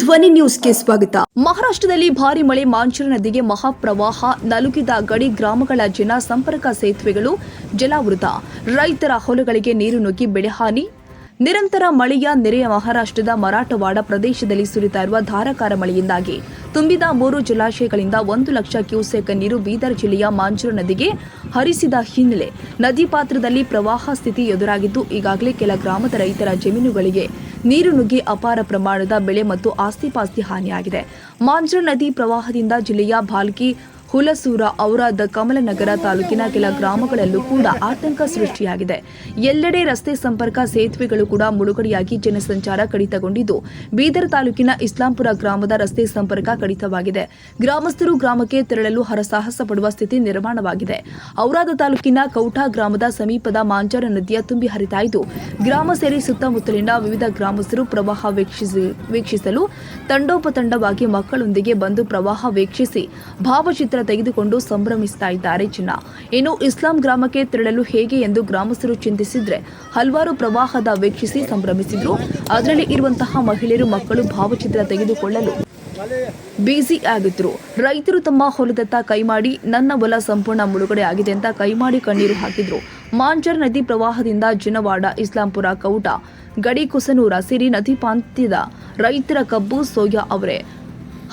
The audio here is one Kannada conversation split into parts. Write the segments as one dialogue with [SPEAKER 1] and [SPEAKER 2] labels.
[SPEAKER 1] ಧ್ವನಿ ನ್ಯೂಸ್ಗೆ ಸ್ವಾಗತ. ಮಹಾರಾಷ್ಟ್ರದಲ್ಲಿ ಭಾರಿ ಮಳೆ ಮಾಂಚರ ನದಿಗೆ ಮಹಾಪ್ರವಾಹ. ನಲುಗಿದ ಗಡಿ ಗ್ರಾಮಗಳ ಜನ ಸಂಪರ್ಕ ಸೇತುವೆಗಳು ಜಲಾವೃತ. ರೈತರ ಹೊಲಗಳಿಗೆ ನೀರು ನುಗ್ಗಿ ಬೆಳೆಹಾನಿ ನಿರಂತರ ಮಳೆಯ ನೆರೆಯ ಮಹಾರಾಷ್ಟ್ರದ ಮರಾಠವಾಡ ಪ್ರದೇಶದಲ್ಲಿ ಸುರಿತಾ ಇರುವ ಧಾರಾಕಾರ ಮಳೆಯಿಂದಾಗಿ ತುಂಬಿದ ಮೂರು ಜಲಾಶಯಗಳಿಂದ ಒಂದು ಲಕ್ಷ ಕ್ಯೂಸೆಕ್ ನೀರು ಬೀದರ್ ಜಿಲ್ಲೆಯ ಮಾಂಜೂರು ನದಿಗೆ ಹರಿಸಿದ ಹಿನ್ನೆಲೆ ನದಿ ಪಾತ್ರದಲ್ಲಿ ಪ್ರವಾಹ ಸ್ಥಿತಿ ಎದುರಾಗಿದ್ದು, ಈಗಾಗಲೇ ಕೆಲ ಗ್ರಾಮದ ರೈತರ ಜಮೀನುಗಳಿಗೆ ನೀರು ನುಗ್ಗಿ ಅಪಾರ ಪ್ರಮಾಣದ ಬೆಳೆ ಮತ್ತು ಆಸ್ತಿಪಾಸ್ತಿ ಹಾನಿಯಾಗಿದೆ. ಮಾಂಜ್ರ ನದಿ ಪ್ರವಾಹದಿಂದ ಜಿಲ್ಲೆಯ ಭಾಲ್ಕಿ ಹುಲಸೂರ, ಔರಾದ, ಕಮಲನಗರ ತಾಲೂಕಿನ ಕೆಲ ಗ್ರಾಮಗಳಲ್ಲೂ ಕೂಡ ಆತಂಕ ಸೃಷ್ಟಿಯಾಗಿದೆ. ಎಲ್ಲೆಡೆ ರಸ್ತೆ ಸಂಪರ್ಕ ಸೇತುವೆಗಳು ಕೂಡ ಮುಳುಗಡೆಯಾಗಿ ಜನಸಂಚಾರ ಕಡಿತಗೊಂಡಿದ್ದು, ಬೀದರ್ ತಾಲೂಕಿನ ಇಸ್ಲಾಂಪುರ ಗ್ರಾಮದ ರಸ್ತೆ ಸಂಪರ್ಕ ಕಡಿತವಾಗಿದೆ. ಗ್ರಾಮಸ್ಥರು ಗ್ರಾಮಕ್ಕೆ ತೆರಳಲು ಹರಸಾಹಸ ಪಡುವ ಸ್ಥಿತಿ ನಿರ್ಮಾಣವಾಗಿದೆ. ಔರಾದ ತಾಲೂಕಿನ ಕೌಟಾ ಗ್ರಾಮದ ಸಮೀಪದ ಮಾಂಜಾರ ನದಿಯ ತುಂಬಿ ಹರಿತಾ ಇದ್ದು ಗ್ರಾಮ ಸೇರಿ ಸುತ್ತಮುತ್ತಲಿನ ವಿವಿಧ ಗ್ರಾಮಸ್ಥರು ಪ್ರವಾಹ ವೀಕ್ಷಿಸಿ, ವೀಕ್ಷಿಸಲು ತಂಡೋಪತಂಡವಾಗಿ ಮಕ್ಕಳೊಂದಿಗೆ ಬಂದು ಪ್ರವಾಹ ವೀಕ್ಷಿಸಿ, ಭಾವಚಿತ್ರ ತೆಗೆದುಕೊಂಡು ಸಂಭ್ರಮಿಸ್ತಾ ಇದ್ದಾರೆ ಚಿನ್ನ. ಇನ್ನು ಇಸ್ಲಾಂ ಗ್ರಾಮಕ್ಕೆ ತೆರಳಲು ಹೇಗೆ ಎಂದು ಗ್ರಾಮಸ್ಥರು ಚಿಂತಿಸಿದ್ರೆ ಹಲವಾರು ಪ್ರವಾಹದ ವೀಕ್ಷಿಸಿ ಸಂಭ್ರಮಿಸಿದ್ರು. ಅದರಲ್ಲಿ ಇರುವಂತಹ ಮಹಿಳೆಯರು ಮಕ್ಕಳು ಭಾವಚಿತ್ರ ತೆಗೆದುಕೊಳ್ಳಲು ಬ್ಯುಸಿ ಆಗಿದ್ರು. ರೈತರು ತಮ್ಮ ಹೊಲದತ್ತ ಕೈಮಾಡಿ ನನ್ನ ಹೊಲ ಸಂಪೂರ್ಣ ಮುಳುಗಡೆ ಆಗಿದೆ ಅಂತ ಕೈಮಾಡಿ ಕಣ್ಣೀರು ಹಾಕಿದ್ರು. ಮಾಂಜರ್ ನದಿ ಪ್ರವಾಹದಿಂದ ಜಿನವಾಡ, ಇಸ್ಲಾಂಪುರ ಕೌಟ, ಗಡಿ ಕುಸನೂರ, ಸಿರಿ ನದಿ ಪ್ರಾಂತ್ಯದ ರೈತರ ಕಬ್ಬು ಸೋಯಾ ಅವರೇ.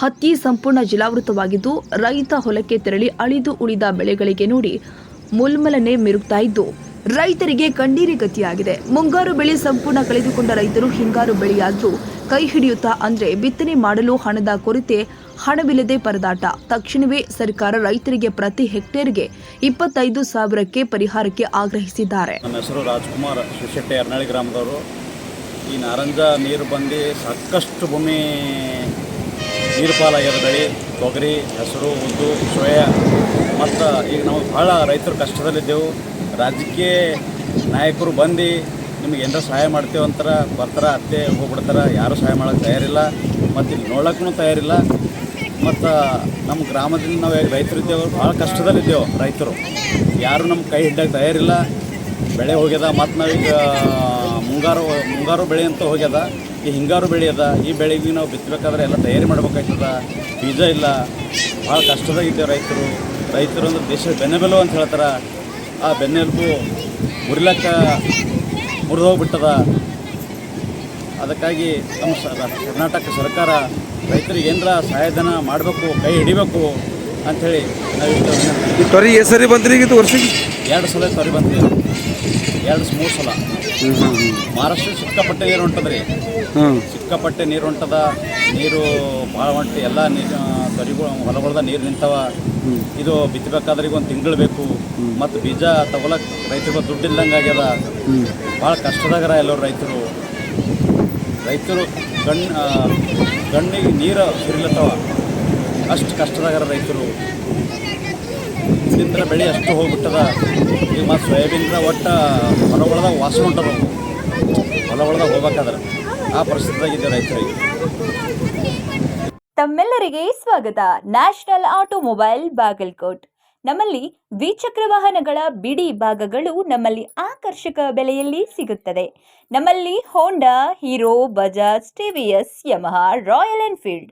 [SPEAKER 1] ಹತ್ತಿ ಸಂಪೂರ್ಣ ಜಲಾವೃತವಾಗಿದ್ದು, ರೈತ ಹೊಲಕ್ಕೆ ತೆರಳಿ ಅಳಿದು ಉಳಿದ ಬೆಳೆಗಳಿಗೆ ನೋಡಿ ಮುಲ್ಮಲನೆ ಮಿರುಗ್ತಾ ಇದ್ದು, ರೈತರಿಗೆ ಕಣ್ಣೀರಿ ಗತಿಯಾಗಿದೆ. ಮುಂಗಾರು ಬೆಳೆ ಸಂಪೂರ್ಣ ಕಳೆದುಕೊಂಡ ರೈತರು ಹಿಂಗಾರು ಬೆಳೆಯಾದರೂ ಕೈ ಹಿಡಿಯುತ್ತಾ ಅಂದ್ರೆ ಬಿತ್ತನೆ ಮಾಡಲು ಹಣದ ಕೊರತೆ, ಹಣವಿಲ್ಲದೆ ಪರದಾಟ. ತಕ್ಷಣವೇ ಸರ್ಕಾರ ರೈತರಿಗೆ ಪ್ರತಿ ಹೆಕ್ಟೇರ್ಗೆ ಇಪ್ಪತ್ತೈದು ಸಾವಿರಕ್ಕೆ ಪರಿಹಾರಕ್ಕೆ ಆಗ್ರಹಿಸಿದ್ದಾರೆ.
[SPEAKER 2] ನನ್ನ ಹೆಸರು ರಾಜ್ಕುಮಾರ್ ಶಿವಶೆಟ್ಟಿ ಅರ್ನಳ್ಳಿ ಗ್ರಾಮದವರು. ಈ ನಾರಂಜ ನೀರು ಬಂದು ಸಾಕಷ್ಟು ಭೂಮಿ ನೀರು ಪಾಲಾಗ್ಯದ ಬೆಳೆ ತೊಗರಿ, ಹೆಸರು, ಉದ್ದು, ಸೋಯಾ, ಮತ್ತು ಈಗ ನಾವು ಭಾಳ ರೈತರು ಕಷ್ಟದಲ್ಲಿದ್ದೆವು. ರಾಜಕೀಯ ನಾಯಕರು ಬಂದು ನಿಮಗೆ ಏನಾರ ಸಹಾಯ ಮಾಡ್ತೇವೆ ಅಂತಾರೆ, ಬರ್ತಾರೆ, ಅತ್ತೆ, ಹೋಗ್ಬಿಡ್ತಾರೆ, ಯಾರೂ ಸಹಾಯ ಮಾಡೋಕ್ಕೆ ತಯಾರಿಲ್ಲ, ಮತ್ತು ಇಲ್ಲಿ ನೋಡೋಕ್ಕೂ ತಯಾರಿಲ್ಲ. ಮತ್ತು ನಮ್ಮ ಗ್ರಾಮದಿಂದ ನಾವು ರೈತರು ಇದ್ದೇವೆ ಭಾಳ ಕಷ್ಟದಲ್ಲಿದ್ದೇವೆ ರೈತರು. ಯಾರು ನಮ್ಮ ಕೈ ಹಿಡ್ಡಕ್ಕೆ ತಯಾರಿಲ್ಲ. ಬೆಳೆ ಹೋಗ್ಯದ, ಮತ್ತು ನಾವೀಗ ಮುಂಗಾರು ಮುಂಗಾರು ಬೆಳೆ ಅಂತ ಹೋಗ್ಯದ ಈ ಹಿಂಗಾರು ಬೆಳೆ ಅದ ಈ ಬೆಳೆಗೆ ನಾವು ಬಿತ್ತಬೇಕಾದ್ರೆ ಎಲ್ಲ ತಯಾರಿ ಮಾಡ್ಬೇಕಾಗ್ತದ. ಬೀಜ ಇಲ್ಲ ಭಾಳ ಕಷ್ಟದಾಗಿದ್ದೇವೆ ರೈತರು. ರೈತರು ಅಂದ್ರೆ ದೇಶದ ಬೆನ್ನೆಬೆಲು ಅಂತ ಹೇಳ್ತಾರೆ. ಆ ಬೆನ್ನೆಲುಬು ಮುರಿಲಕ್ಕ ಮುರಿದೋಗ್ಬಿಟ್ಟದ ಅದಕ್ಕಾಗಿ ನಮ್ಮ ಕರ್ನಾಟಕ ಸರ್ಕಾರ ರೈತರಿಗೆ ಏನರ ಸಹಾಯಧನ ಮಾಡಬೇಕು ಕೈ ಹಿಡಿಬೇಕು ಅಂಥೇಳಿ ನಾವು
[SPEAKER 3] ಈ ತೊರಿ ಸರಿ ಬಂದ್ರಿ ಈಗ ಇದು ವರ್ಷಕ್ಕೆ?
[SPEAKER 2] ಎರಡು ಸಲ ತೊರಿ ಬಂದಿದೆ ಎರಡು ಮೂರು ಸಲ. ಮಹಾರಾಷ್ಟ್ರ ಸಿಕ್ಕಾಪಟ್ಟೆ ನೀರು ಹೊಂಟದ್ರಿ. ಸಿಕ್ಕಾಪಟ್ಟೆ ನೀರು ಹೊಂಟದ ನೀರು ಭಾಳ ಹೊಂಟು ಎಲ್ಲ ನೀರು ತೊರಿಗಳು ಹೊಲಗಳ್ದ ನೀರು ನಿಂತವ. ಇದು ಬಿತ್ತಬೇಕಾದ್ರೆ ಈಗ ಒಂದು ತಿಂಗಳು ಬೇಕು. ಮತ್ತು ಬೀಜ ತಗೊಳಕ್ ರೈತರಿಗೆ ದುಡ್ಡು ಇಲ್ದಂಗೆ ಆಗ್ಯದ. ಭಾಳ ಕಷ್ಟದಾಗರ ಎಲ್ಲರೂ ರೈತರು. ರೈತರು ಕಣ್ಣು ಕಣ್ಣಿಗೆ ನೀರು ಸುರಿಲತ್ತವ. ಅಷ್ಟು ಕಷ್ಟದಾಗರ ರೈತರು. ಇಲ್ಲಿಂದ ಬೆಳೆ ಅಷ್ಟು ಹೋಗ್ಬಿಟ್ಟದ. ಈಗ ಮತ್ತು ಸೋಯಾಬೀನ್ದ ಒಟ್ಟು ಹೊಲಗೊಳದಾಗ ವಾಸ ಹೊಂಟದ ಒಳದಾಗ ಹೋಗ್ಬೇಕಾದ್ರೆ ಆ ಪರಿಸ್ಥಿತಿಯಾಗಿದೆ ರೈತರಿಗೆ.
[SPEAKER 4] ತಮ್ಮೆಲ್ಲರಿಗೆ ಸ್ವಾಗತ. National automobile Bagalkot. ನಮ್ಮಲ್ಲಿ ದ್ವಿಚಕ್ರ ವಾಹನಗಳ ಬಿಡಿ ಭಾಗಗಳು ನಮ್ಮಲ್ಲಿ ಆಕರ್ಷಕ ಬೆಲೆಯಲ್ಲಿ ಸಿಗುತ್ತದೆ. ನಮ್ಮಲ್ಲಿ Honda Hero Bajaj TVS Yamaha Royal Enfield